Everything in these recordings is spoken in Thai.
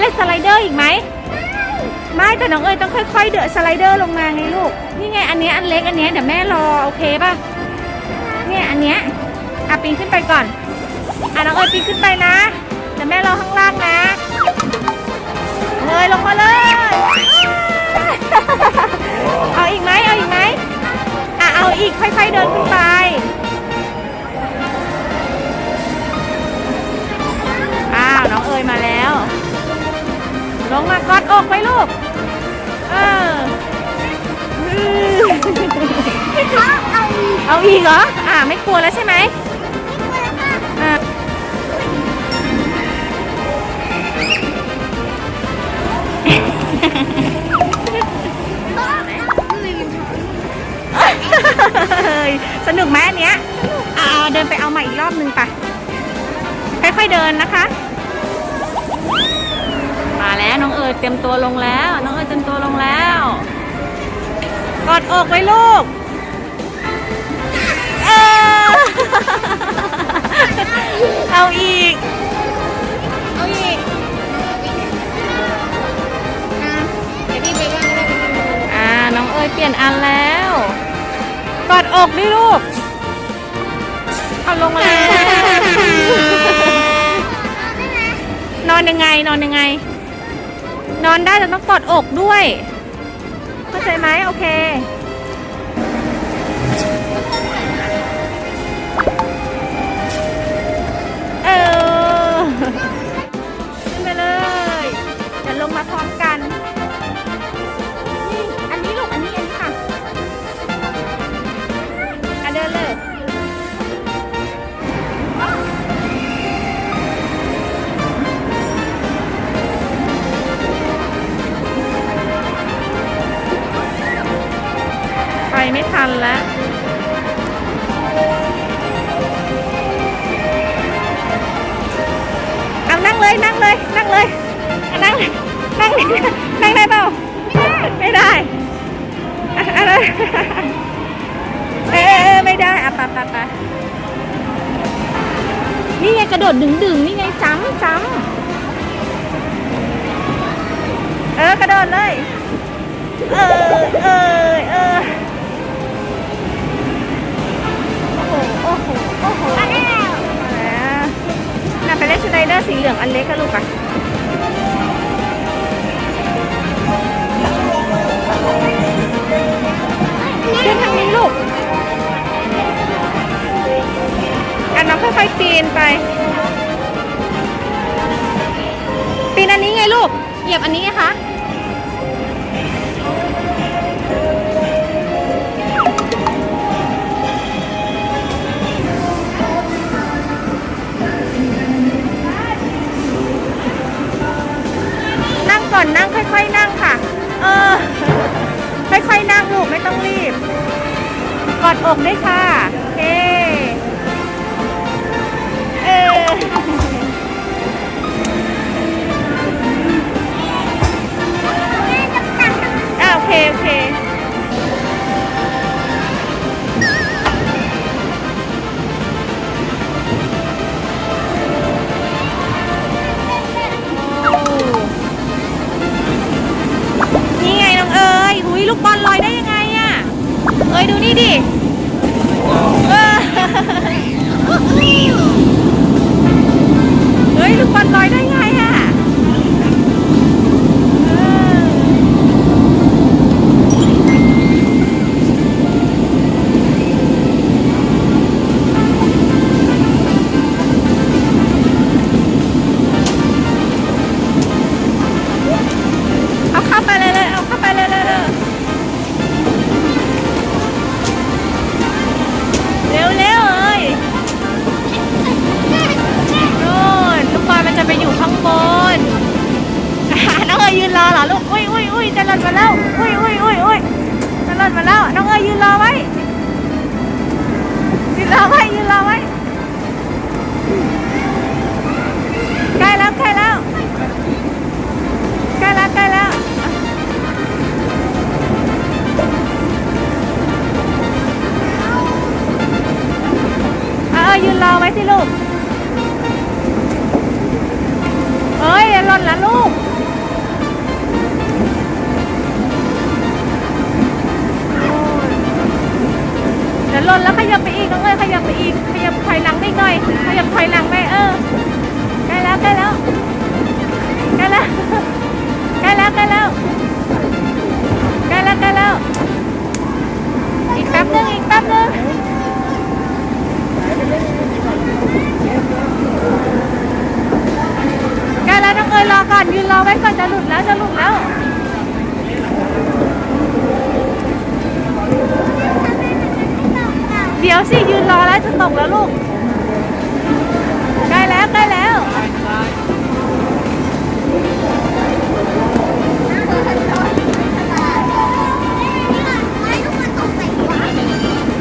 เล่นสไลเดอร์อีกไหมไม่แต่น้องเอ้ยต้องค่อยๆ เดอะสไลเดอร์ลงมาไงลูก นี่ไงอันเนี้ยอันเล็กอันเนี้ยเดี๋ยวแม่รอโอเคป่ะ เนี่ยอันเนี้ยอะปีนขึ้นไปก่อน อะน้องเอ้ยปีนขึ้นไปนะเดี๋ยวแม่รอข้างล่างนะเอ้ยลงมาเลย เอาอีกไหมเอาอีกไหมอะเอาอีกค่อยๆเดินขึ้นไป ลงมากอดอกไว้ลูก เอออื้อเขาเอาอีกเอาอีกเหรอ อ่าไม่กลัวแล้วใช่ไหมเลยค่ะอ่าเขาลืมเฮ้ยสนุกไหมอันเนี้ยอ่าเดินไปเอาใหม่อีกรอบนึงไปค่อยๆเดินนะคะ ยเตรียมตัวลงแล้ว น้องเอ๋ยเตรียมตัวลงแล้ว กอดอกไว้ลูกเออเอาอีก เอาอีกอะเดี๋ยวพี่ไปว่างได้ไหมอ่า น้องเอ๋ยเปลี่ยนอันแล้ว กอดอกด้วยลูก เอาลงมาแล้วนอนยังไงนอนยังไง นอนได้แต่ต้องกอดอกด้วย เข้าใจไหมโอเค ทันแล้วเอานั่งเลยนั่งเลยนั่งเลยอะนั่งนั่งนั่งได้เปล่าไม่ได้อะไรเออเออไม่ได้อะปะปะปะนี่ไงกระโดดดึงดึงนี่ไงจ้ำจ้ำเออกระโดดเลย เออเออ ไปเล่นสไลเดอร์สีเหลืองอันเล็กค่ะลูกอะขึ้นทางนี้ลูกอันน้องค่อยๆปีนไป ปีนอันนี้ไงลูก เหยียบอันนี้ไงคะ ก่อนนั่งค่อย ๆ นั่งค่ะ เออ ค่อยๆนั่งลูกไม่ต้องรีบ กอดอกด้วยค่ะ จะล่นมาแล้ว อุ้ยอุ้ยอุ้ยอุ้ยจะล่นมาแล้ว น้องเอ๋ยยืนรอไว้ยืนรอไว้ยืนรอไว้ใกล้แล้วใกล้แล้วใกล้แล้วใกล้แล้วเออยืนรอไว้สิลูกเอ้ยหล่นละลูก แล้วขยับไปอีกน้องเอ้ยขยับไปอีกขยับถอยหลังไปอีกหน่อยขยับถอยหลังไปเออใกล้แล้วใกล้แล้วใกล้แล้วใกล้แล้วใกล้แล้วใกล้แล้วใกล้แล้วอีกแป๊บนึงอีกแป๊บนึงใกล้แล้วน้องเอ๋ยรอก่อนยืนรอไว้ก่อนจะหลุดแล้วจะหลุดแล้ว เดี๋ยวสิยืนรอแล้วจะตกแล้วลูก ใกล้แล้วใกล้แล้ว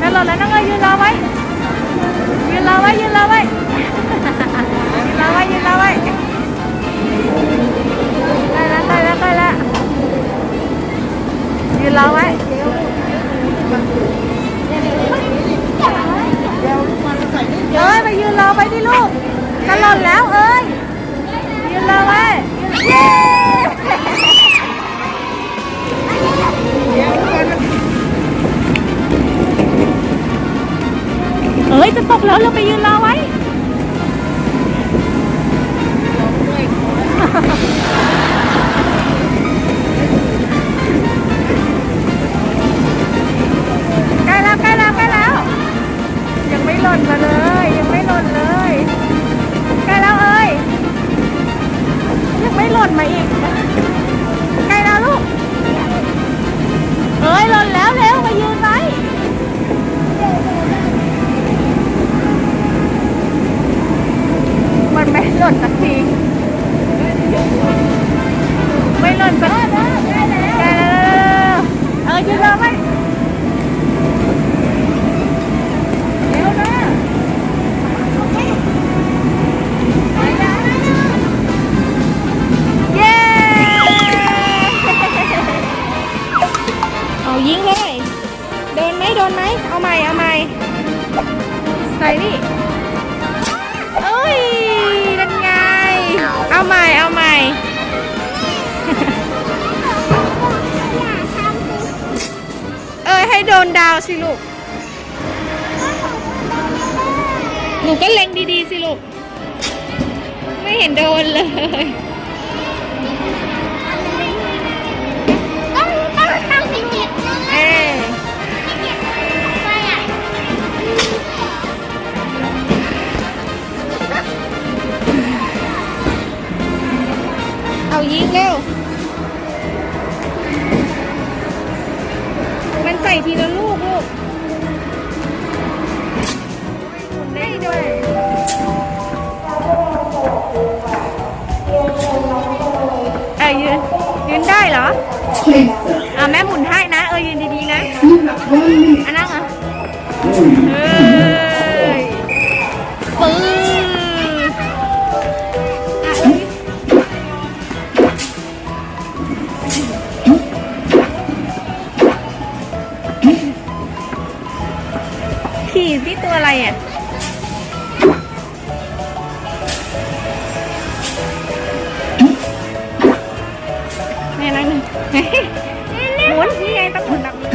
จะหล่นแล้วน้องเอ๋ยยืนรอไว้ ยืนรอไว้ยืนรอไว้ ยืนรอไว้ยืนรอไว้ใกล้แล้วใกล้แล้วใกล้แล้วยืนรอไว้ เอ้ยไปยืนรอไปที่ลูกจะหล่นแล้วเอ้ยยืนรอไว้เย้เอ้ยจะตกแล้วเราไปยืนรอไว้ เอ้ยให้โดนดาวสิลูก หนูก็เล็งดีๆสิลูก ไม่เห็นโดนเลยเอ้ยเอายิงเร็ว ส่ทีละลูกลูกหมุนได้ด้วยเอ้ยยืนยืนได้เหรออะแม่หมุนให้นะ เออยืนดีๆนะอันนั่งอะเอ้ยปื้ ขี่ที่ตัวอะไรอะแม่นั่งหนึ่งหมุนนี่ไงต้องหมุนแบบนี้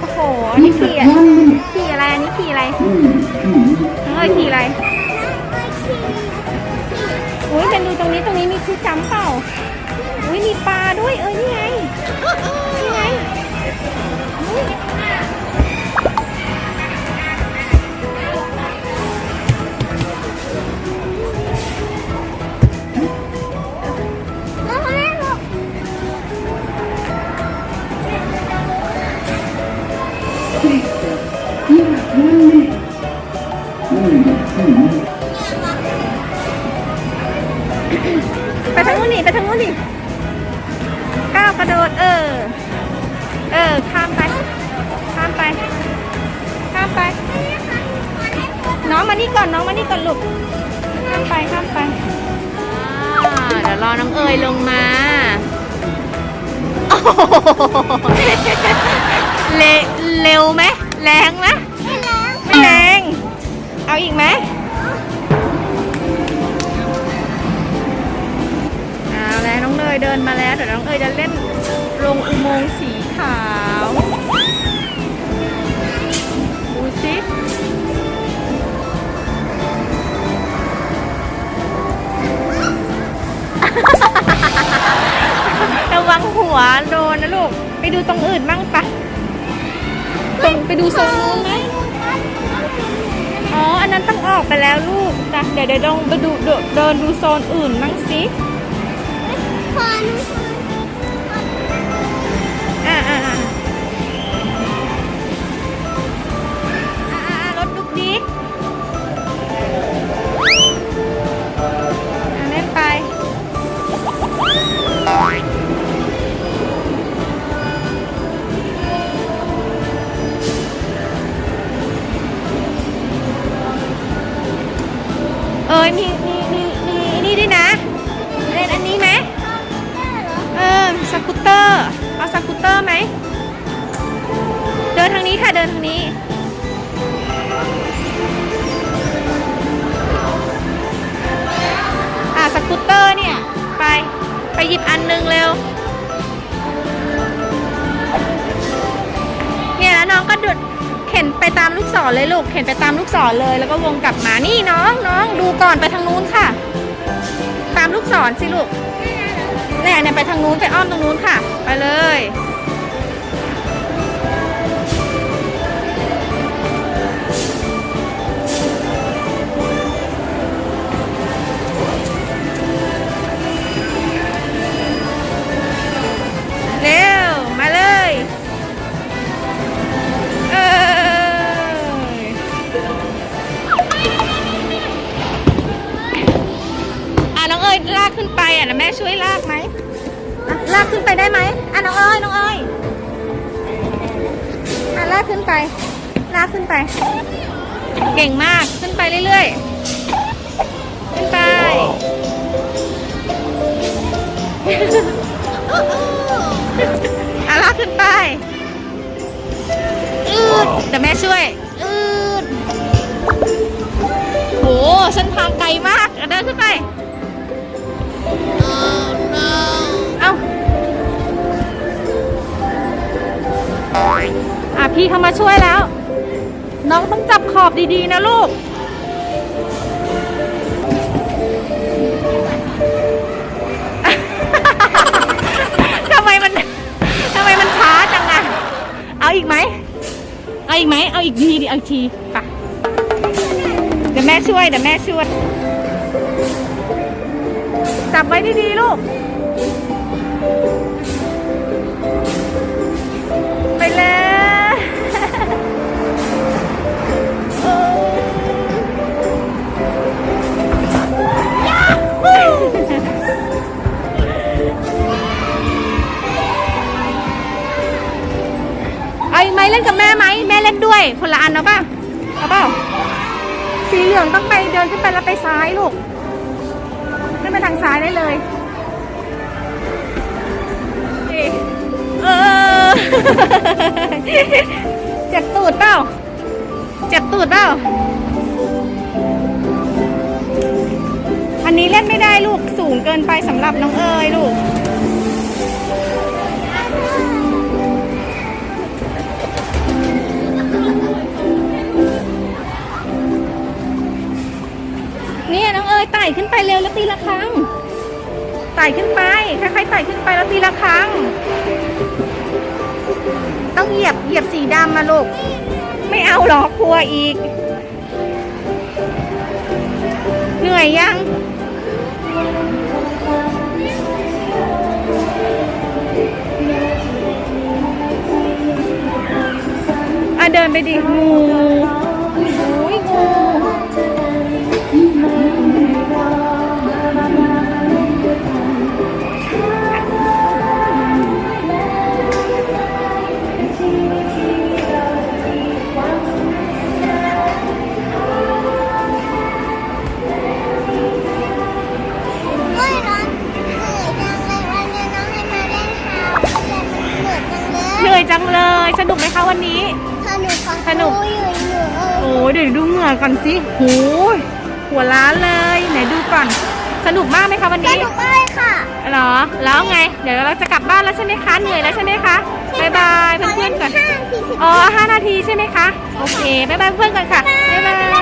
โอ้โหอันนี้ขี่อะขี่อะไรอันนี้ขี่อะไรน้องเอ้ยขี่อะไรอุ้ยเป็นดูตรงนี้ตรงนี้มีชื่อจำเปล่าอุ้ยมีปลาด้วยเอ้ยนี่ไง ออข้ามไป ข้ามไป ข้ามไป น้องมานี่ก่อนน้องมานี่ก่อนลูก ข้ามไปข้ามไปอ่าเดี๋ยวรอน้องเอ๋ยลงมาโอ้โหเละเร็วไหมแรงไหมไม่แล้วไม่แรง เอาอีกไหมเอาแล้วน้องเนยเดินมาแล้วเดี๋ยวน้องเอยจะเล่นลงอุโมงค์สีขาว โดนนะลูก ไปดูตรงอื่นบ้างปะตรงไปดูโซนนู้นไหมอ๋อ อันนั้นต้องออกไปแล้วลูกจ้ะเดี๋ยวเดี๋ยวลองไปดูเดินเดินดูโซนอื่นบ้างสิคนอ่า ดินทางนี้ค่างนี้อะสกูตเตอร์เนี่ย ไป ไปหยิบอันหนึงเร็ว เนี่ยแล้วน้องก็ดุดเข็นไปตามลูกศรเลยลูก เข็นไปตามลูกศรเลย แล้วก็วงกลับมา นี่น้องน้องดูก่อนไปทางนู้นค่ะ ตามลูกศรสิลูกเนี่ยเนี่ยไปทางนู้นไปอ้อมตรงนู้นค่ะ ไปเลย เก่งมากขึ้นไปเรื่อยๆ ขึ้นไปอะลากขึ้นไป อืดเดี๋ยวแม่ช่วย อืดโหเส้นทางไกลมากอะเดินขึ้นไป เอาอะพี่เขามาช่วยแล้ว น้องต้องจับขอบดีๆนะลูก ทำไมมันทำไมมันช้าจังอะเอาอีกไหม เอาอีกไหม เอาอีกทีดิ เอาอีกทีไปะเดี๋ยวแม่ช่วย เดี๋ยวแม่ช่วย จับไว้ดีๆลูก ไปเลย คนละอันเอาป่ะเอาเปล่าสีเหลืองต้องไปเดินขึ้นไปแล้วไปซ้ายลูกขึ้นไปทางซ้ายได้เลยเออเจ็บตูดเปล่าเจ็บตูดเปล่าอันนี้เล่นไม่ได้ลูกสูงเกินไปสำหรับน้องเอ๋ยลูก ต่ขึ้นไปเร็วแล้วตีละครั้งไต่ขึ้นไปค่อยๆไต่ขึ้นไปแล้วตีละครั้ง ต้องเหยียบเหยียบสีดำมาลูก ไม่เอาหรอกกลัวอีก เหนื่อยยังอะเดินไปดิงู สนุกไหมคะวันนี้กี้สนุกค่ะสนุกครูอยู่หนูเออโอ้เดี๋ยวดูเหงื่อก่อนสิโหยหัวล้านเลย ไหนดูก่อน สนุกมากไหมคะวันสนี้นุกมากเลยค่ะเหรอ แล้วไง เดี๋ยวเราจะกลับบ้านแล้วใช่ไหมคะ เหนื่อยแล้วใช่ไหมคะบายบายเพื่อนๆก่อน ห้าสี่สิบ อ๋อห้านาทีใช่ไหมคะ โอเคบายบายเพื่อนก่อนค่ะบ๊ายบาย